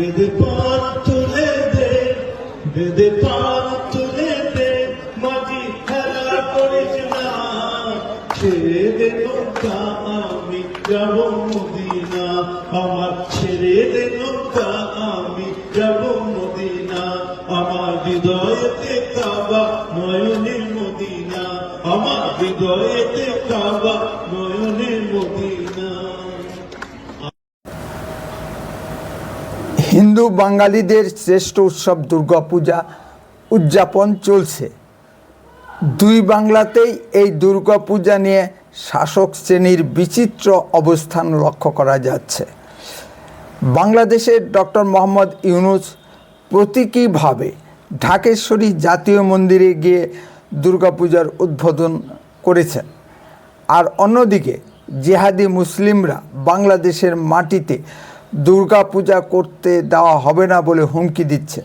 বেদে পান তুলে দে, বেদে পান তুলে দে মাঝি খেলা করিস না। ছেড়ে দে নৌকা আমি যাব মদিনা, আমার ছেড়ে দে নৌকা আমি যাব মদিনা, আমার হৃদয়েতে কাবা নয়নের মদিনা, আমার হৃদয়েতে কাবা নয়নের মদিনা। হিন্দু বাঙালিদের শ্রেষ্ঠ উৎসব দুর্গাপূজা উদযাপন চলছে। দুই বাংলাতেই এই দুর্গাপূজা নিয়ে শাসক শ্রেণির বিচিত্র অবস্থান লক্ষ্য করা যাচ্ছে। বাংলাদেশের ডক্টর মোহাম্মদ ইউনুস প্রতীকীভাবে ঢাকেশ্বরী জাতীয় মন্দিরে গিয়ে দুর্গাপূজার উদ্বোধন করেছেন। আর অন্যদিকে জেহাদি মুসলিমরা বাংলাদেশের মাটিতে দুর্গা পূজা করতে দেওয়া হবে না বলে হুমকি দিচ্ছেন।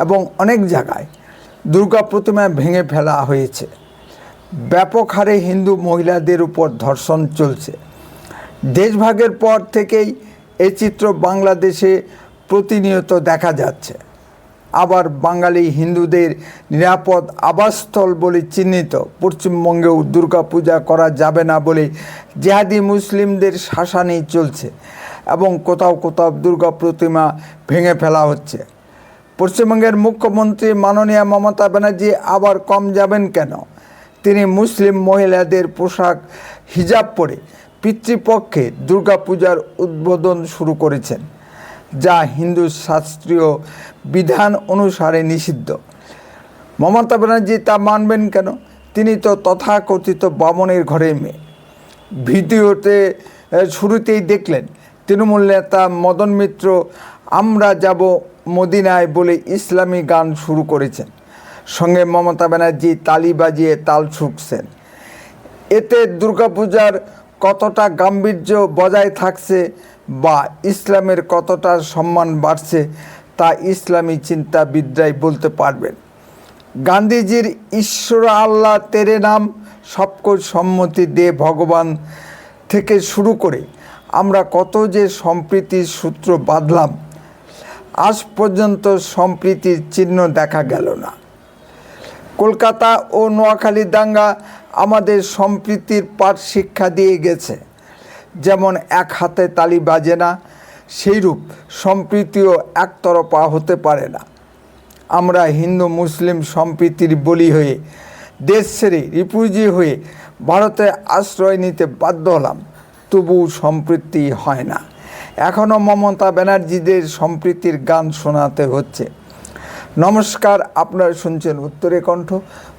এবং অনেক জায়গায় দুর্গা প্রতিমা ভেঙে ফেলা হয়েছে। ব্যাপক হারে হিন্দু মহিলাদের উপর ধর্ষণ চলছে। দেশভাগের পর থেকেই এই চিত্র বাংলাদেশে প্রতিনিয়ত দেখা যাচ্ছে। আবার বাঙালি হিন্দুদের নিরাপদ আবাসস্থল বলে চিহ্নিত পশ্চিমবঙ্গেও দুর্গাপূজা করা যাবে না বলে জেহাদি মুসলিমদের শাসানি চলছে। এবং কোথাও কোথাও দুর্গা প্রতিমা ভেঙে ফেলা হচ্ছে। পশ্চিমবঙ্গের মুখ্যমন্ত্রী মাননীয় মমতা ব্যানার্জি আবার কম যাবেন কেন? তিনি মুসলিম মহিলাদের পোশাক, হিজাব পরে পিতৃপক্ষে দুর্গাপূজার উদ্বোধন শুরু করেছেন, যা হিন্দু শাস্ত্রীয় বিধান অনুসারে নিষিদ্ধ। মমতা ব্যানার্জি তা মানবেন কেন? তিনি তো তথাকথিত বামনের ঘরের মেয়ে। ভিডিওতে শুরুতেই দেখলেন তৃণমূল নেতা মদন মিত্র, আমরা যাব মদিনায় বলে ইসলামী গান শুরু করেছেন। সঙ্গে মমতা ব্যানার্জি তালি বাজিয়ে তাল ছুকছেন। এতে দুর্গাপূজার কতটা গাম্ভীর্য বজায় থাকছে বা ইসলামের কতটা সম্মান বাড়ছে, তা ইসলামী চিন্তাবিদরাই বলতে পারবেন। গান্ধীজির ঈশ্বর আল্লাহ তেরে নাম সবকর সম্মতি দে ভগবান থেকে শুরু করে আমরা কত যে সম্প্রীতির সূত্র বাঁধলাম, আজ পর্যন্ত সম্প্রীতির চিহ্ন দেখা গেল না। কলকাতা ও নোয়াখালী দাঙ্গা আমাদের সম্প্রীতির পাঠ শিক্ষা দিয়ে গেছে। যেমন এক হাতে তালি বাজে না, সেইরূপ সম্প্রীতিও একতরফা হতে পারে না। আমরা হিন্দু মুসলিম সম্প্রীতির বলি হয়ে, দেশ ছেড়ে রিফিউজি হয়ে ভারতে আশ্রয় নিতে বাধ্য হলাম। তবু সম্প্রীতি হয় না। এখনও মমতা ব্যানার্জিদের সম্প্রীতির গান শোনাতে হচ্ছে। নমস্কার, আপনারা শুনছেন উত্তরে কণ্ঠ।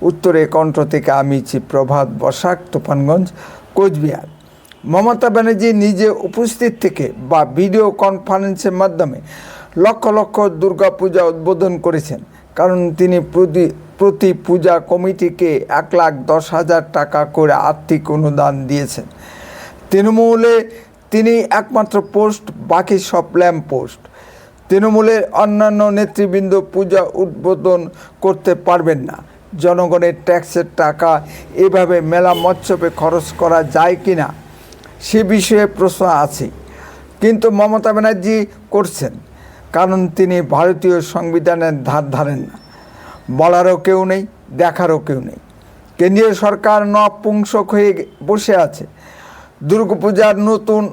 উত্তরে কণ্ঠ থেকে আমি ছি প্রভাত বসাক, তুফানগঞ্জ, কোচবিহার। মমতা ব্যানার্জি নিজে উপস্থিত থেকে বা ভিডিও কনফারেন্সের মাধ্যমে লক্ষ লক্ষ দুর্গাপূজা উদ্বোধন করেছেন। কারণ তিনি প্রতি প্রতি পূজা কমিটিকে এক লাখ দশ হাজার টাকা করে আর্থিক অনুদান দিয়েছেন। তৃণমূলে তিনি একমাত্র পোস্ট, বাকি সব ল্যাম্প পোস্ট। তৃণমূলের অন্যান্য নেতৃবৃন্দ পূজা উদ্বোধন করতে পারবেন না। জনগণের ট্যাক্সের টাকা এভাবে মেলা মৎসবে খরচ করা যায় কি না, সে বিষয়ে প্রশ্ন আছে। কিন্তু মমতা ব্যানার্জি করছেন, কারণ তিনি ভারতীয় সংবিধানের ধার ধারেন না। বলারও কেউ নেই, দেখারও কেউ নেই। কেন্দ্রীয় সরকার নপুংসক হয়ে বসে আছে। দুর্গাপূজার নতুন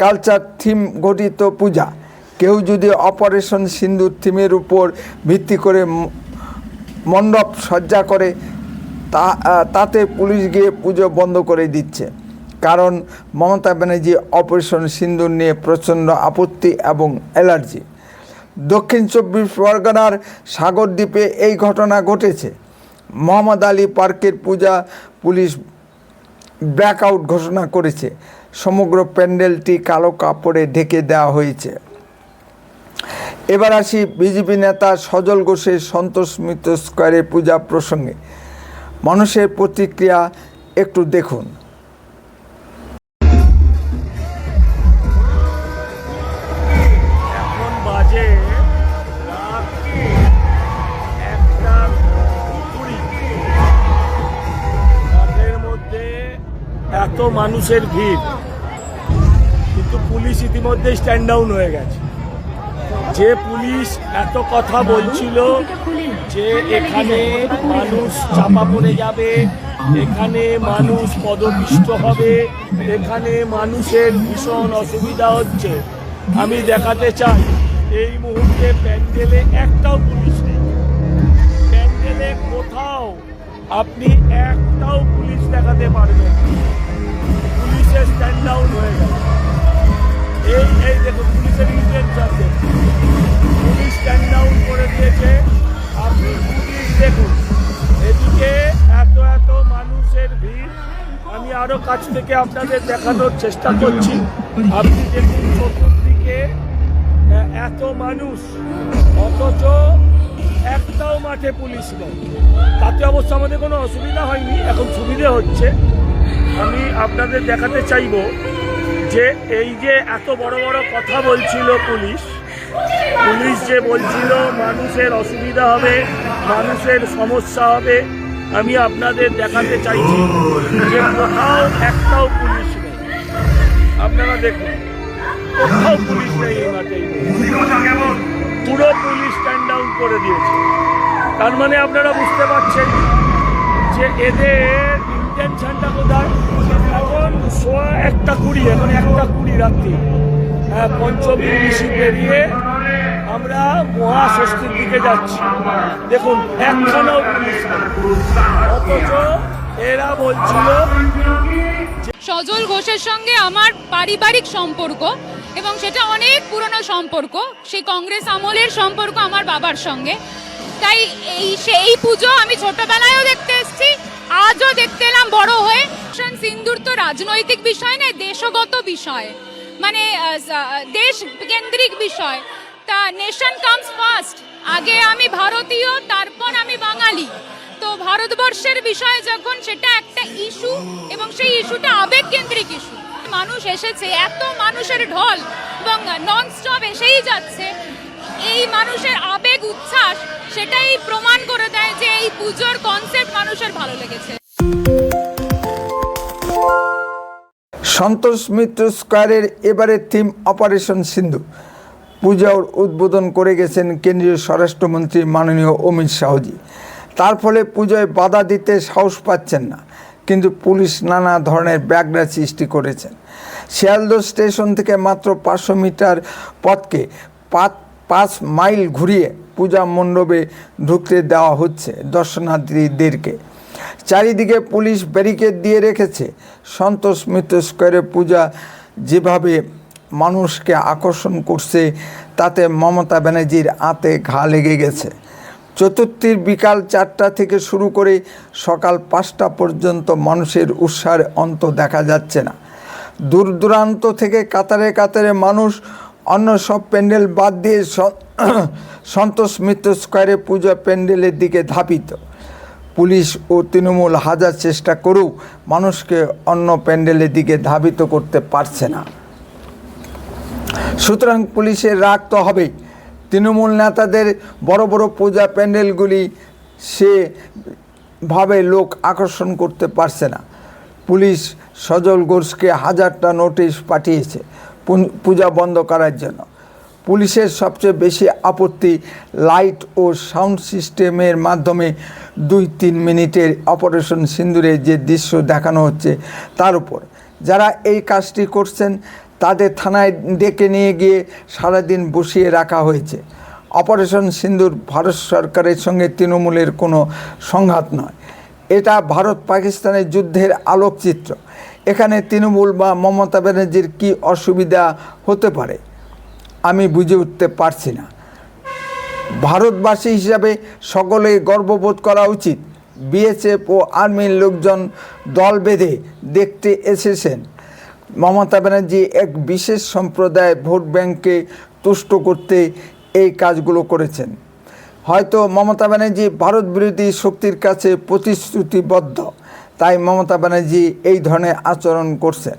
কালচার থিম গঠিত পূজা। কেউ যদি অপারেশন সিন্দুর থিমের উপর ভিত্তি করে মণ্ডপ সজ্জা করে, তা তাতে পুলিশ গিয়ে পুজো বন্ধ করে দিচ্ছে। কারণ মমতা ব্যানার্জি অপারেশন সিন্দুর নিয়ে প্রচণ্ড আপত্তি এবং অ্যালার্জি দক্ষিণ চব্বিশ পরগনার সাগরদ্বীপে এই ঘটনা ঘটেছে। মোহাম্মদ আলী পার্কের পূজা পুলিশ ব্ল্যাকআউট ঘোষণা করেছে। সমগ্র প্যান্ডেলটি কালো কাপড়ে ঢেকে দেওয়া হয়েছে। এবার আসি বিজেপি নেতা সজল ঘোষের সন্তোষ মিত্র স্কোয়ারে পূজা প্রসঙ্গে। মানুষের প্রতিক্রিয়া একটু দেখুন। এত মানুষের ভিড়। কিন্তু পুলিশ ইতিমধ্যে স্ট্যান্ড ডাউন হয়ে গেছে। যে পুলিশ এত কথা বলছিল যে এখানে মানুষ চাপা পড়ে যাবে, এখানে মানুষ পদপিষ্ট হবে, এখানে মানুষের ভীষণ অসুবিধা হচ্ছে। আমি দেখাতে চাই, এই মুহূর্তে প্যান্ডেলে একটাও পুলিশ নেই। প্যান্ডেলে কোথাও আপনি একটাও পুলিশ দেখাতে পারবেন। পুলিশের স্ট্যান্ড ডাউন হয়ে গেছে এই এই দেখুন, পুলিশের ইন্টেনশন দেখুন পুলিশ স্ট্যান্ড ডাউন করে দিয়েছে। আপনি পুলিশ দেখুন। এদিকে এত এত মানুষের ভিড়। আমি আরও কাছ থেকে আপনাদের দেখানোর চেষ্টা করছি। আপনি দেখুন, চতুর্দিকে এত মানুষ। অথচ একটাও মাঠে পুলিশ নেই। তাতে অবশ্য আমাদের কোনো অসুবিধা হয়নি। এখন সুবিধে হচ্ছে। আমি আপনাদের দেখাতে চাইব যে এই যে এত বড় বড় কথা বলছিল পুলিশ পুলিশ যে বলছিল মানুষের অসুবিধা হবে, মানুষের সমস্যা হবে, আমি আপনাদের দেখাতে চাইছি যে কোথাও একটাও পুলিশ নেই। আপনারা দেখুন, কোথাও পুলিশ নেই পুরো পুলিশ স্ট্যান্ড ডাউন করে দিয়েছে। তার মানে আপনারা বুঝতে পারছেন যে এদের ইন্টেনশনটা কোথায় এখন সোয়া একটা কুড়ি, এখন একটা কুড়ি রাত্রি। হ্যাঁ পঞ্চমী ঋষি পেরিয়ে আমরা মহাষষ্ঠীর দিকে যাচ্ছি। দেখুন, একখানাও পুলিশ অথচ এরা বলছিল সজল ঘোষের সঙ্গে আমার পারিবারিক সম্পর্ক এবং সেটা অনেক পুরনো সম্পর্ক। সেই কংগ্রেস আমলের সম্পর্ক আমার বাবার সঙ্গে। তাই এই, সেই পুজো আমি ছোটবেলায়ও দেখতে এসেছি। আজও দেখতে এলাম বড় হয়ে সিন্দুর তো রাজনৈতিক বিষয় নয়, দেশগত বিষয়। মানে দেশ কেন্দ্রিক বিষয়। তা নেশন কামস ফার্স্ট আগে আমি ভারতীয়, তারপর আমি বাঙালি। তো ভারতবর্ষের বিষয় যখন সেটা একটা ইস্যু এবং সেই ইস্যুটা আবেগ কেন্দ্রিক ইস্যু মানুষ এসেছে, এত মানুষের ঢল, এবং নন স্টপ এসেই যাচ্ছে। এই মানুষের আবেগ, উচ্ছ্বাস, সেটাই প্রমাণ করে দেয় যে এই পুজোর কনসেপ্ট মানুষের ভালো লেগেছে। সন্তোষ মিত্র স্কোয়ারের এবারে থিম অপারেশন সিন্ধু। পূজার উদ্বোধন করে গেছেন কেন্দ্রীয় স্বরাষ্ট্রমন্ত্রী মাননীয় অমিত শাহজি। তার ফলে পুজোয় বাধা দিতে সাহস পাচ্ছেন না, কিন্তু পুলিশ নানা ধরনের ব্যাগরা সৃষ্টি করেছেন। শিয়ালদহ স্টেশন থেকে মাত্র পাঁচশো মিটার পথকে পাঁচ পাঁচ মাইল ঘুরিয়ে পূজা মণ্ডপে ঢুকতে দেওয়া হচ্ছে দর্শনার্থীদেরকে। চারিদিকে পুলিশ ব্যারিকেড দিয়ে রেখেছে। সন্তোষ মিত্র স্কোয়ারে পূজা যেভাবে মানুষকে আকর্ষণ করছে, তাতে মমতা ব্যানার্জির আতে ঘা লেগে গেছে। চতুর্থীর বিকাল চারটা থেকে শুরু করে সকাল পাঁচটা পর্যন্ত মানুষের উৎসাহের অন্ত দেখা যাচ্ছে না। দূর দূরান্ত থেকে কাতারে কাতারে মানুষ অন্য সব প্যান্ডেল বাদ দিয়ে সন্তোষ মিত্র স্কোয়ারে পূজা প্যান্ডেলের দিকে ধাপিত পুলিশ ও তৃণমূল হাজার চেষ্টা করেও মানুষকে অন্য প্যান্ডেলের দিকে ধাবিত করতে পারছে না। সুতরাং পুলিশের রাগ তো হবেই। তৃণমূল নেতাদের বড় বড় পূজা প্যান্ডেলগুলি সে ভাবে লোক আকর্ষণ করতে পারছে না। পুলিশ সজল ঘোষকে হাজারটা নোটিশ পাঠিয়েছে। পূজা বন্ধ করার জন্য। পুলিশের সবচেয়ে বেশি আপত্তি লাইট ও সাউন্ড সিস্টেমের মাধ্যমে দুই তিন মিনিটের অপারেশন সিন্দুরে যে দৃশ্য দেখানো হচ্ছে তার উপর। যারা এই কাজটি করছেন, তাদের থানায় ডেকে নিয়ে গিয়ে সারাদিন বসিয়ে রাখা হয়েছে। অপারেশন সিন্দুর ভারত সরকারের সঙ্গে তৃণমূলের কোনো সংঘাত নয়। এটা ভারত পাকিস্তানের যুদ্ধের আলোকচিত্র। এখানে তৃণমূল বা মমতা ব্যানার্জির কী অসুবিধা হতে পারে? আমি বুঝে উঠতে পারছি না। ভারতবাসী হিসাবে সকলে গর্ববোধ করা উচিত। বিএসএফ ও আর্মির লোকজন দল বেঁধে দেখতে এসেছেন। মমতা ব্যানার্জি এক বিশেষ সম্প্রদায় ভোট ব্যাংকে তুষ্ট করতে এই কাজগুলো করেছেন। হয়তো মমতা ব্যানার্জি ভারত বিরোধী শক্তির কাছে প্রতিশ্রুতিবদ্ধ। তাই মমতা ব্যানার্জি এই ধরনের আচরণ করছেন।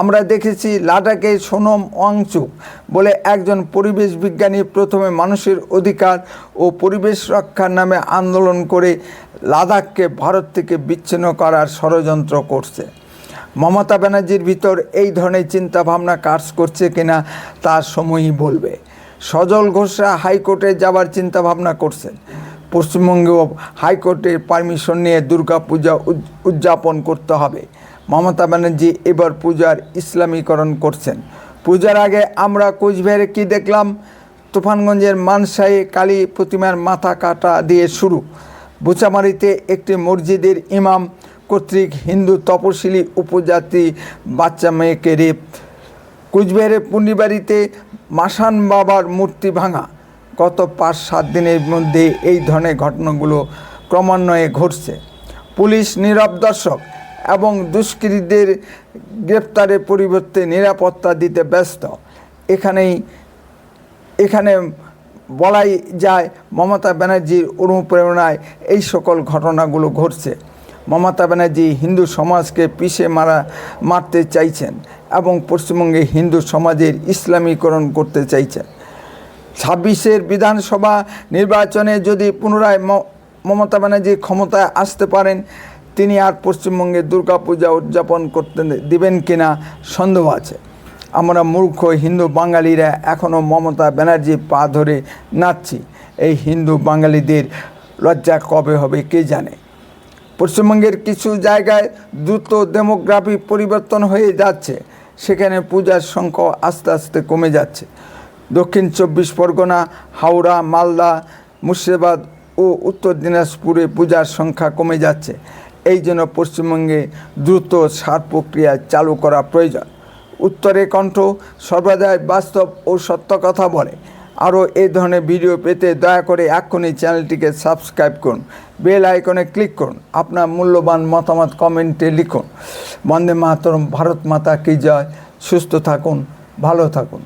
আমরা দেখেছি লাদাখে সোনম ওয়াংচুক বলে একজন পরিবেশ বিজ্ঞানী প্রথমে মানুষের অধিকার ও পরিবেশ রক্ষার নামে আন্দোলন করে লাদাখকে ভারত থেকে বিচ্ছিন্ন করার ষড়যন্ত্র করছে। মমতা ব্যানার্জির ভিতর এই ধরনের চিন্তাভাবনা কাজ করছে কিনা তার সময়ই বলবে। সজল ঘোষরা হাইকোর্টে যাবার চিন্তা ভাবনা করছেন। পশ্চিমবঙ্গেও হাইকোর্টের পারমিশন নিয়ে দুর্গাপূজা উদ- উদযাপন করতে হবে। মমতা ব্যানার্জি এবার পূজার ইসলামীকরণ করছেন। পূজার আগে আমরা কোচবিহারে কি দেখলাম? তুফানগঞ্জের মানসায়ে কালী প্রতিমার মাথা কাটা দিয়ে শুরু। বুচামারিতে একটি মসজিদের ইমাম কর্তৃক হিন্দু তপশিলি উপজাতি বাচ্চা মেয়েকে রেপ। কুচবিহারের পুন্ডিবাড়িতে মাসান বাবার মূর্তি ভাঙা। গত পাঁচ সাত দিনের মধ্যে এই ধরনের ঘটনাগুলো ক্রমান্বয়ে ঘটছে। পুলিশ, নীরব দর্শক এবং দুষ্কৃতীদের গ্রেপ্তারের পরিবর্তে নিরাপত্তা দিতে ব্যস্ত। এখানেই, এখানে বলাই যায়, মমতা ব্যানার্জির অনুপ্রেরণায় এই সকল ঘটনাগুলো ঘটছে। মমতা ব্যানার্জি হিন্দু সমাজকে পিষে মারা, মারতে চাইছেন এবং পশ্চিমবঙ্গে হিন্দু সমাজের ইসলামীকরণ করতে চাইছেন। ছাব্বিশের বিধানসভা নির্বাচনে যদি পুনরায় মমতা ব্যানার্জি ক্ষমতায় আসতে পারেন, তিনি আর পশ্চিমবঙ্গে দুর্গাপূজা উদযাপন করতে দিবেন কিনা সন্দেহ আছে। আমরা মূর্খ হিন্দু বাঙালিরা এখনও মমতা ব্যানার্জির পা ধরে নাচছি। এই হিন্দু বাঙালিদের লজ্জা কবে হবে কে জানে? পশ্চিমবঙ্গের কিছু জায়গায় দ্রুত ডেমোগ্রাফি পরিবর্তন হয়ে যাচ্ছে। সেখানে পূজার সংখ্যা আস্তে আস্তে কমে যাচ্ছে। দক্ষিণ চব্বিশ পরগনা, হাওড়া, মালদা, মুর্শিদাবাদ ও উত্তর দিনাজপুরে পূজার সংখ্যা কমে যাচ্ছে। এই জন্য পশ্চিমবঙ্গে দ্রুত সার প্রক্রিয়া চালু করা প্রয়োজন। উত্তরে কণ্ঠ সর্বদাই বাস্তব ও সত্য কথা বলে। আরও এই ধরনের ভিডিও পেতে দয়া করে এক্ষুনি চ্যানেলটিকে সাবস্ক্রাইব করুন। বেল আইকনে ক্লিক করুন। আপনার মূল্যবান মতামত কমেন্টে লিখুন। বন্দে মাতরম, ভারত মাতা কি জয়। সুস্থ থাকুন, ভালো থাকুন।